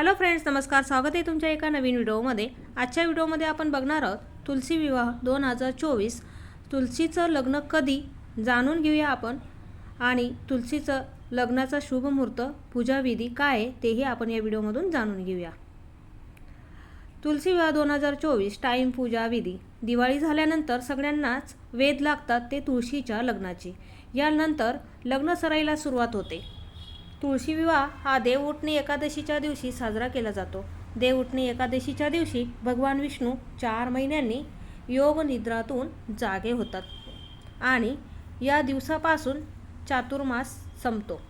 Hello friends नमस्कार. स्वागत आहे तुमच्या एका नवीन व्हिडिओमध्ये. आजच्या व्हिडिओमध्ये आपण बघणार आहोत तुलसी विवाह दोन हजार चोवीस. तुलसीचं लग्न कधी जाणून घेऊया आपण. आणि तुलसीचं लग्नाचा शुभ मुहूर्त पूजाविधी काय आहे तेही आपण या व्हिडिओमधून जाणून घेऊया. तुलसी विवाह दोन हजार चोवीस टाईम पूजा विधी. दिवाळी झाल्यानंतर सगळ्यांनाच वेध लागतात ते तुळशीच्या लग्नाचे. यानंतर लग्न सराईला सुरुवात होते. तुळशी विवाह हा देवउठणी एकादशीच्या दिवशी साजरा केला जातो. देवउठणी एकादशीच्या दिवशी भगवान विष्णू चार महिन्यांनी योग निद्रातून जागे होतात आणि या दिवसापासून चातुर्मास संपतो.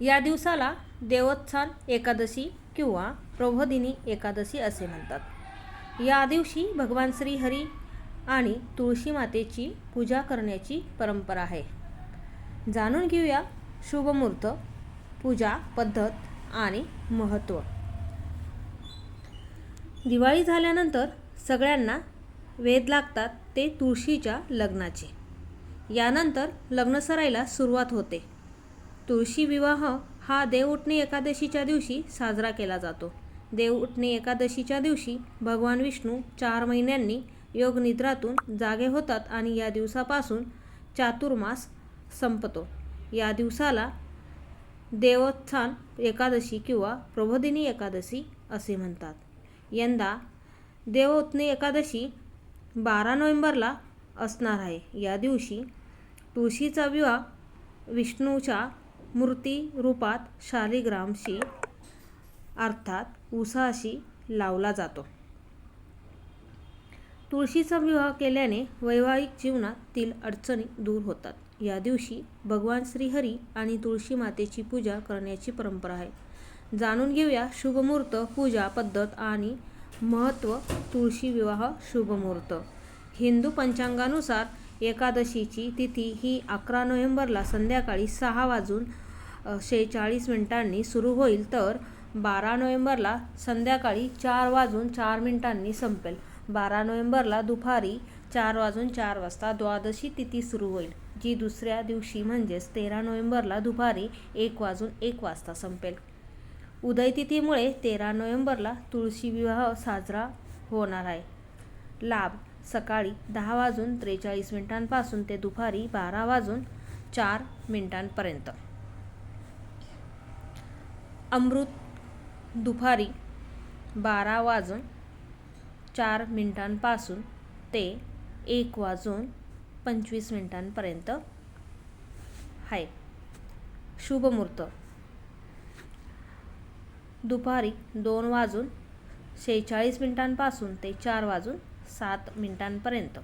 या दिवसाला देवोत्थान एकादशी किंवा प्रबोधिनी एकादशी असे म्हणतात. या दिवशी भगवान श्री हरी आणि तुळशी मातेची पूजा करण्याची परंपरा आहे. जाणून घेऊया शुभमुहूर्त पूजा पद्धत आणि महत्त्व. दिवाळी झाल्यानंतर सगळ्यांना वेध लागतात ते तुळशीच्या लग्नाचे. यानंतर लग्नसराईला सुरुवात होते. तुळशी विवाह हा देवउठणी एकादशीच्या दिवशी साजरा केला जातो. देवउठणी एकादशीच्या दिवशी भगवान विष्णू चार महिन्यांनी योगनिद्रातून जागे होतात आणि या दिवसापासून चातुर्मास संपतो. या दिवसाला देवोत्थान एकादशी किंवा प्रबोधिनी एकादशी असे म्हणतात. यंदा देवोत्नी एकादशी बारा नोव्हेंबरला असणार आहे. या दिवशी तुळशीचा विवाह विष्णूच्या मूर्ती रूपात शालिग्रामशी अर्थात उसाशी लावला जातो. तुळशीचा विवाह केल्याने वैवाहिक जीवनातील अडचणी दूर होतात. या दिवशी भगवान श्रीहरी आणि तुळशी मातेची पूजा करण्याची परंपरा आहे. जाणून घेऊया शुभमुहूर्त पूजा पद्धत आणि महत्त्व तुळशी विवाह शुभमुहूर्त. हिंदू पंचांगानुसार एकादशीची तिथी ही अकरा नोव्हेंबरला संध्याकाळी सहा वाजून शेहेचाळीस मिनिटांनी सुरू होईल तर बारा नोव्हेंबरला संध्याकाळी चार वाजून चार मिनिटांनी संपेल. बारा नोव्हेंबरला दुपारी चार वाजून चार वाजता द्वादशी तिथी सुरू होईल जी दुसऱ्या दिवशी म्हणजेच तेरा नोव्हेंबरला दुपारी एक वाजून एक वाजता संपेल. उदयतिथीमुळे तेरा नोव्हेंबरला तुळशी विवाह साजरा होणार आहे. लाभ सकाळी दहा वाजून त्रेचाळीस मिनिटांपासून ते दुपारी बारा वाजून चार मिनिटांपर्यंत. अमृत दुपारी बारा वाजून चार मिनिटांपासून ते एक वाजून पंचवीस मिनिटांपर्यंत आहे शुभमुहूर्त दुपारी दोन वाजून शेहेचाळीस मिनिटांपासून ते चार वाजून सात मिनिटांपर्यंत.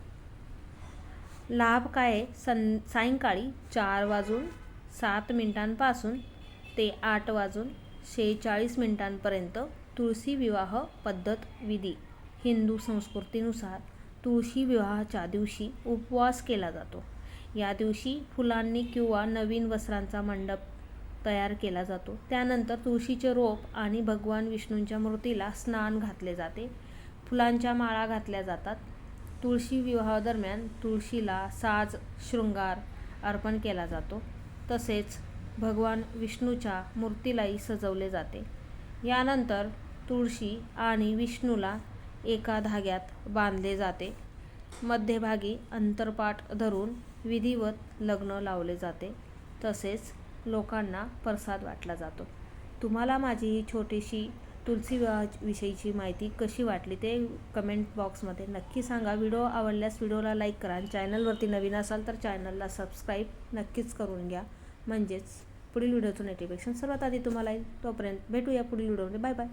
लाभ काय आहे? सं सायंकाळी चार वाजून सात मिनिटांपासून ते आठ वाजून शेहेचाळीस मिनिटांपर्यंत तुळशी विवाह पद्धत विधी हिंदू संस्कृतीनुसार तुळशी विवाहाच्या दिवशी उपवास केला जातो. या दिवशी फुलांनी किंवा नवीन वस्त्रांचा मंडप तयार केला जातो. त्यानंतर तुळशीचे रोप आणि भगवान विष्णूंच्या मूर्तीला स्नान घातले जाते. फुलांच्या माळा घातल्या जातात. तुळशी विवाहादरम्यान तुळशीला साज शृंगार अर्पण केला जातो. तसेच भगवान विष्णूच्या मूर्तीलाही सजवले जाते. यानंतर तुळशी आणि विष्णूला एका धाग्यात बांधले जाते. मध्यभागी अंतरपाठ धरून विधिवत लग्न लावले जाते. तसेच लोकांना प्रसाद वाटला जातो. तुम्हाला माझी ही छोटीशी तुलसी विवाहाविषयीची माहिती कशी वाटली ते कमेंट बॉक्समध्ये नक्की सांगा. व्हिडिओ आवडल्यास व्हिडिओला लाईक करा आणि चॅनलवरती नवीन असाल तर चॅनलला सबस्क्राईब नक्कीच करून घ्या. म्हणजेच पुढील व्हिडिओचं नोटिफिकेशन सर्वात आधी तुम्हाला येईल तोपर्यंत भेटूया पुढील व्हिडिओमध्ये. Bye bye